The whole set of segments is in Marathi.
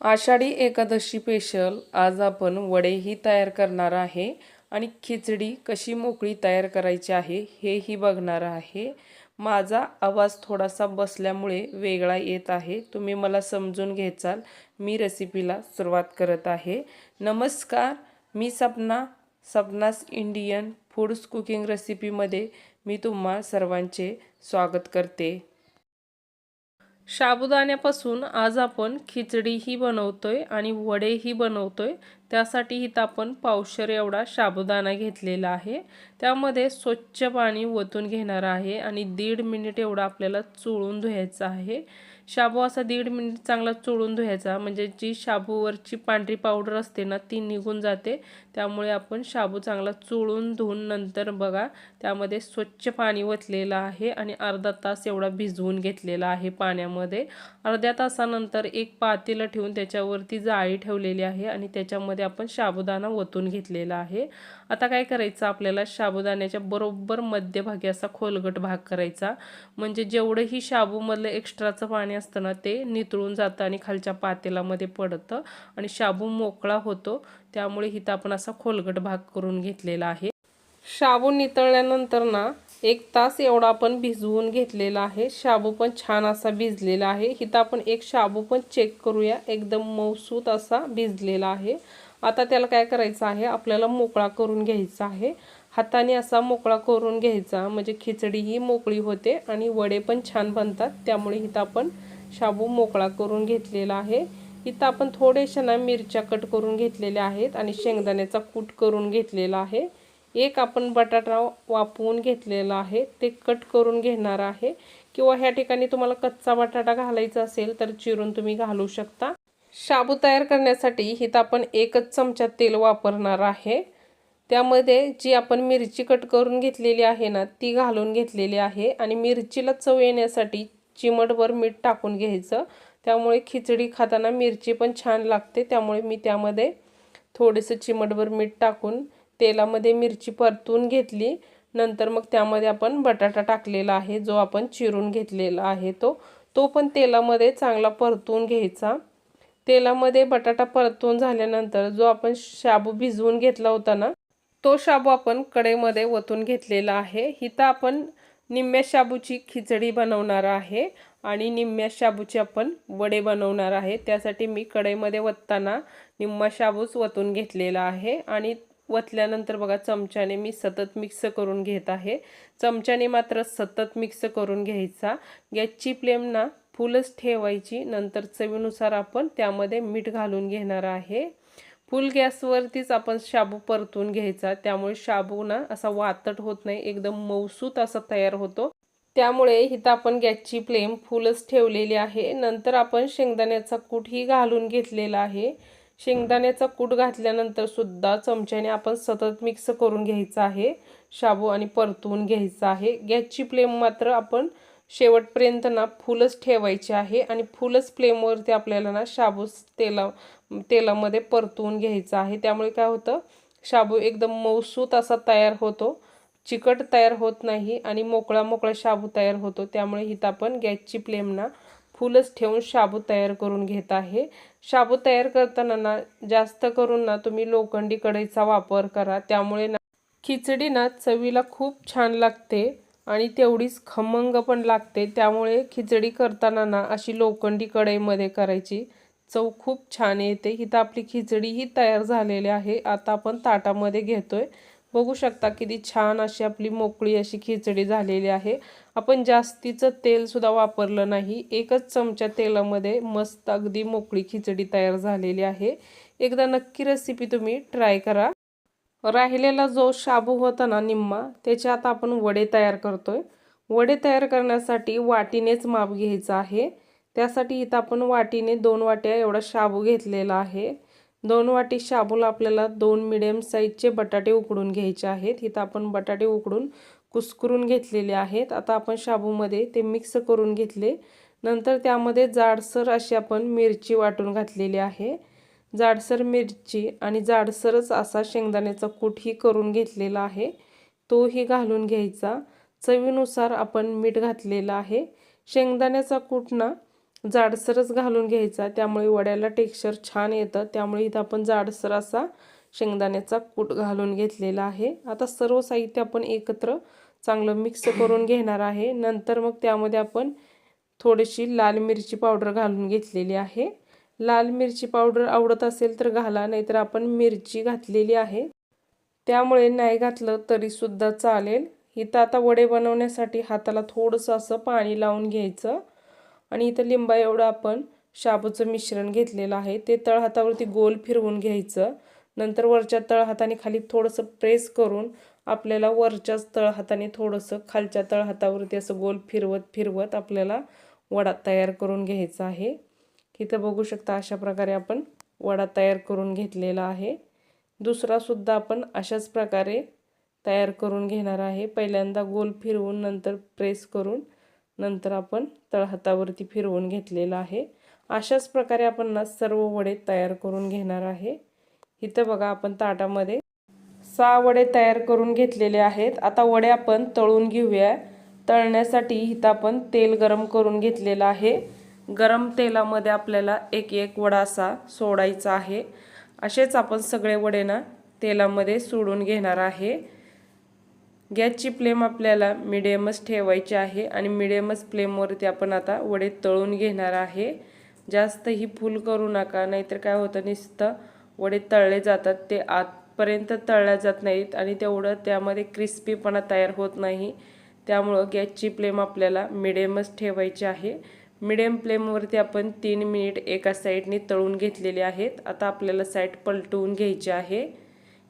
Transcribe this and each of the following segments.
आषाढी एकादशी स्पेशल आज आपण वडेही तयार करणार आहे. आणि खिचडी कशी मोकळी तयार करायची आहे हेही बघणार आहे. माझा आवाज थोडासा बसल्यामुळे वेगळा येत आहे. तुम्ही मला समजून घ्याचाल. मी रेसिपीला सुरुवात करत आहे. नमस्कार मी सपना. सपनास इंडियन फूड्स कुकिंग रेसिपीमध्ये मी तुम्हा सर्वांचे स्वागत करते. साबुदाण्यापासून आज आपण खिचडीही बनवतोय आणि वडेही बनवतोय. त्यासाठी इथं आपण पावशर एवढा साबुदाणा घेतलेला आहे. त्यामध्ये स्वच्छ पाणी ओतून घेणार आहे आणि दीड मिनिट एवढा आपल्याला चोळून धुवायचं आहे. शाबू असा दीड मिनिट चांगला चोळून धुवायचा म्हणजे जी शाबूवरची पांढरी पावडर असते ना ती निघून जाते. त्यामुळे आपण शाबू चांगला चोळून धुवून नंतर बघा त्यामध्ये स्वच्छ पाणी ओतलेलं आहे आणि अर्धा तास एवढा भिजवून घेतलेला आहे पाण्यामध्ये. अर्ध्या तासानंतर एक पातेलं ठेवून त्याच्यावरती जाळी ठेवलेली आहे आणि त्याच्यामध्ये आपण साबुदाणा ओतून घेतलेला आहे. आता काय करायचं? आपल्याला साबुदाण्याच्या बरोबर मध्यभागी असा खोलगट भाग करायचा. म्हणजे जेवढंही शाबूमधलं एक्स्ट्राचं पाणी असतं ना ते नितळून जातं आणि खालच्या पातेलामध्ये पडतं आणि शाबू मोकळा होतो. त्यामुळे हिथं आपण असा खोलगट भाग करून घेतलेला आहे. शाबू नितळल्यानंतर ना एक तास एवढा आपण भिजवून घेतलेला आहे. शाबू पण छान असा भिजलेला आहे. इथं आपण एक शाबू पण चेक करूया. एकदम मौसूत असा भिजलेला आहे. आता त्याला काय करायचं आहे? आपल्याला मोकळा करून घ्यायचा आहे. हाताने असा मोकळा करून घ्यायचा. म्हणजे खिचडीही मोकळी होते आणि वडे पण छान बनतात. त्यामुळे इथं आपण शाबू मोकळा करून घेतलेला आहे. इथं आपण थोडेशा ना मिरच्या कट करून घेतलेल्या आहेत आणि शेंगदाण्याचा कूट करून घेतलेला आहे. एक आपण बटाटा वापवून घेतलेला आहे. ते कट करून घेणार आहे. किंवा ह्या ठिकाणी तुम्हाला कच्चा बटाटा घालायचा असेल तर चिरून तुम्ही घालू शकता. शाबू तयार करण्यासाठी इथं आपण एकच चमचा तेल वापरणार आहे. त्यामध्ये जी आपण मिरची कट करून घेतलेली आहे ना ती घालून घेतलेली आहे. आणि मिरचीला चव येण्यासाठी चिमटभर मीठ टाकून घ्यायचं. त्यामुळे खिचडी खाताना मिरची पण छान लागते. त्यामुळे मी त्यामध्ये थोडंसं चिमटभर मीठ टाकून तेलामध्ये मिरची परतून घेतली. नंतर मग त्यामध्ये आपण बटाटा टाकलेला आहे जो आपण चिरून घेतलेला आहे तो. तो पण तेलामध्ये चांगला परतून घ्यायचा. तेलामध्ये बटाटा परतून झाल्यानंतर जो आपण शाबू भिजवून घेतला होता ना तो शाबू आपण कडेमध्ये ओतून घेतलेला आहे. इथं आपण निम्म्या शाबूची खिचडी बनवणार आहे आणि निम्म्या शाबूचे आपण वडे बनवणार आहे. त्यासाठी मी कढईमध्ये वतताना निम्मा शाबूच वतून घेतलेला आहे आणि वतल्यानंतर बघा चमच्याने मी सतत मिक्स करून घेत आहे. चमच्याने मात्र सतत मिक्स करून घ्यायचा. गॅसची फ्लेम ना फुलच ठेवायची. नंतर चवीनुसार आपण त्यामध्ये मीठ घालून घेणार आहे. फुल गॅसवरतीच आपण शाबू परतून घ्यायचा. त्यामुळे शाबू ना असा वातट होत नाही. एकदम मौसूत असा तयार होतो. त्यामुळे इथं आपण गॅसची फ्लेम फुलच ठेवलेली आहे. नंतर आपण शेंगदाण्याचा कूटही घालून घेतलेला आहे. शेंगदाण्याचा कूट घातल्यानंतर सुद्धा चमच्याने आपण सतत मिक्स करून घ्यायचं आहे. शाबू आणि परतवून घ्यायचं आहे. गॅसची फ्लेम मात्र आपण शेवटपर्यंत ना फुलच ठेवायची आहे आणि फुलच फ्लेमवरती आपल्याला ना शाबू तेला तेलामध्ये परतवून घ्यायचं आहे. त्यामुळे काय होतं शाबू एकदम मौसूत असा तयार होतो. चिकट तयार होत नाही आणि मोकळा मोकळा शाबू तयार होतो. त्यामुळे इथं आपण गॅसची फ्लेम ना फुलच ठेवून शाबू तयार करून घेत आहे. शाबू तयार करताना ना जास्त करून ना तुम्ही लोखंडी कढईचा वापर करा. त्यामुळे ना खिचडी ना चवीला खूप छान लागते. आणि तेवढीच खमंग पण लागते. त्यामुळे खिचडी करताना ना अशी लोखंडी कढईमध्ये करायची. चव खूप छान येते. इथं आपली खिचडीही तयार झालेली आहे. आता आपण ताटामध्ये घेतोय. बघू शकता किती छान अशी आपली मोकळी अशी खिचडी झालेली आहे. आपण जास्तीचं तेलसुद्धा वापरलं नाही. एकच चमचा तेलामध्ये मस्त अगदी मोकळी खिचडी तयार झालेली आहे. एकदा नक्की रेसिपी तुम्ही ट्राय करा. राहिलेला जो शाबू होता ना निम्मा त्याच्यात आपण वडे तयार करतोय. वडे तयार करण्यासाठी वाटीनेच माप घ्यायचं आहे. त्यासाठी इथं आपण वाटीने दोन वाट्या एवढा शाबू घेतलेला आहे. दोन वाटी शाबूला आपल्याला दोन मिडियम साईजचे बटाटे उकडून घ्यायचे आहेत. इथं आपण बटाटे उकडून कुस्करून घेतलेले आहेत. आता आपण शाबूमध्ये ते मिक्स करून घेतले. नंतर त्यामध्ये जाडसर अशी आपण मिरची वाटून घातलेली आहे. जाडसर मिरची आणि जाडसरच असा शेंगदाण्याचा कूटही करून घेतलेला आहे. तोही घालून घ्यायचा. चवीनुसार आपण मीठ घातलेलं आहे. शेंगदाण्याचा कूट ना जाडसरच घालून घ्यायचा. त्यामुळे वड्याला टेक्स्चर छान येतं. त्यामुळे इथं आपण जाडसर असा शेंगदाण्याचा कूट घालून घेतलेला आहे. आता सर्व साहित्य आपण एकत्र चांगलं मिक्स करून घेणार आहे. नंतर मग त्यामध्ये आपण थोडीशी लाल मिरची पावडर घालून घेतलेली आहे. लाल मिरची पावडर आवडत असेल तर घाला नाहीतर आपण मिरची घातलेली आहे. त्यामुळे नाही घातलं तरीसुद्धा चालेल. इथं आता वडे बनवण्यासाठी हाताला थोडंसं असं पाणी लावून घ्यायचं. आणि इथं लिंबा एवढं आपण शाबूचं मिश्रण घेतलेलं आहे. ते तळहातावरती गोल फिरवून घ्यायचं. नंतर वरच्या तळहाताने खाली थोडंसं प्रेस करून आपल्याला वरच्याच तळहाताने थोडंसं खालच्या तळहातावरती असं गोल फिरवत फिरवत आपल्याला वडा तयार करून घ्यायचा आहे. इथं बघू शकता अशा प्रकारे आपण वडा तयार करून घेतलेला आहे. दुसरासुद्धा आपण अशाच प्रकारे तयार करून घेणार आहे. पहिल्यांदा गोल फिरवून नंतर प्रेस करून नंतर आपण तळहातावरती फिरवून घेतलेला आहे. अशाच प्रकारे आपण ना सर्व वडे तयार करून घेणार आहे. इथं बघा आपण ताटामध्ये सहा वडे तयार करून घेतलेले आहेत. आता वडे आपण तळून घेऊया. तळण्यासाठी इथं आपण तेल गरम करून घेतलेलं आहे. गरम तेलामध्ये आपल्याला एक एक वडा असा सोडायचा आहे. असेच आपण सगळे वडे ना तेलामध्ये सोडून घेणार आहे. गॅसची फ्लेम आपल्याला मिडियमच ठेवायची आहे आणि मिडियमच फ्लेमवरती आपण आता वडे तळून घेणार आहे. जास्तही फुल करू नका नाहीतर काय होतं नुसतं वडे तळले जातात ते आतपर्यंत तळल्या जात नाहीत आणि तेवढं त्यामध्ये क्रिस्पीपणा तयार होत नाही. त्यामुळं गॅसची फ्लेम आपल्याला मिडियमच ठेवायची आहे. मिडियम फ्लेमवरती आपण तीन मिनिट एका साईडने तळून घेतलेले आहेत. आता आपल्याला साईड पलटवून घ्यायची आहे.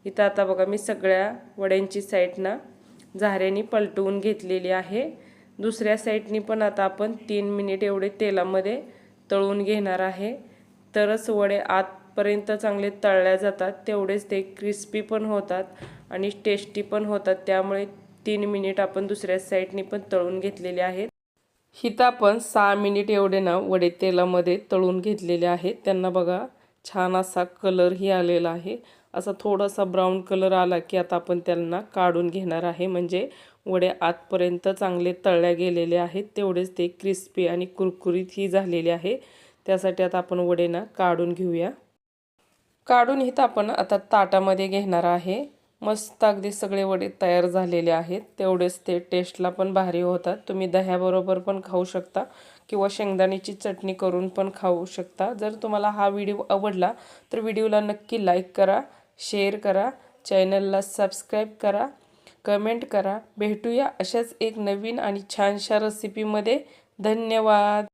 इथं आता बघा मी सगळ्या वड्यांची साईड झाऱ्यानी झाऱ्याने पलटवून घेतलेली आहे. दुसऱ्या साईडनी पण आता आपण तीन मिनिट एवढे तेलामध्ये तळून घेणार आहे. तरच वडे आतपर्यंत चांगले तळल्या जातात तेवढेच ते क्रिस्पी पण होतात आणि टेस्टी पण होतात. त्यामुळे तीन मिनिट आपण दुसऱ्या साईडनी पण तळून घेतलेले आहेत. हिथं आपण सहा मिनिट एवढे ना वडे तेलामध्ये तळून घेतलेले आहेत. त्यांना बघा छान असा कलरही आलेला आहे. असा थोडासा ब्राऊन कलर आला की आता आपण त्यांना काढून घेणार आहे. म्हणजे वडे आतपर्यंत चांगले तळल्या गेलेले आहेत. तेवढेच ते क्रिस्पी आणि कुरकुरीतही झालेले आहे. त्यासाठी आता आपण वडे ना काढून घेऊया. काढून हित आपण आता ताटामध्ये घेणार आहे. मस्त अगदी सगळे वडे तयार झालेले आहेत. तेवढेच ते टेस्टला पण भारी होतात. तुम्ही दह्याबरोबर पण खाऊ शकता किंवा शेंगदाण्याची चटणी करून पण खाऊ शकता. जर तुम्हाला हा व्हिडिओ आवडला तर व्हिडिओला नक्की लाईक करा शेअर करा चॅनलला सबस्क्राईब करा कमेंट करा. भेटूया अशाच एक नवीन आणि छानशा रेसिपीमध्ये धन्यवाद!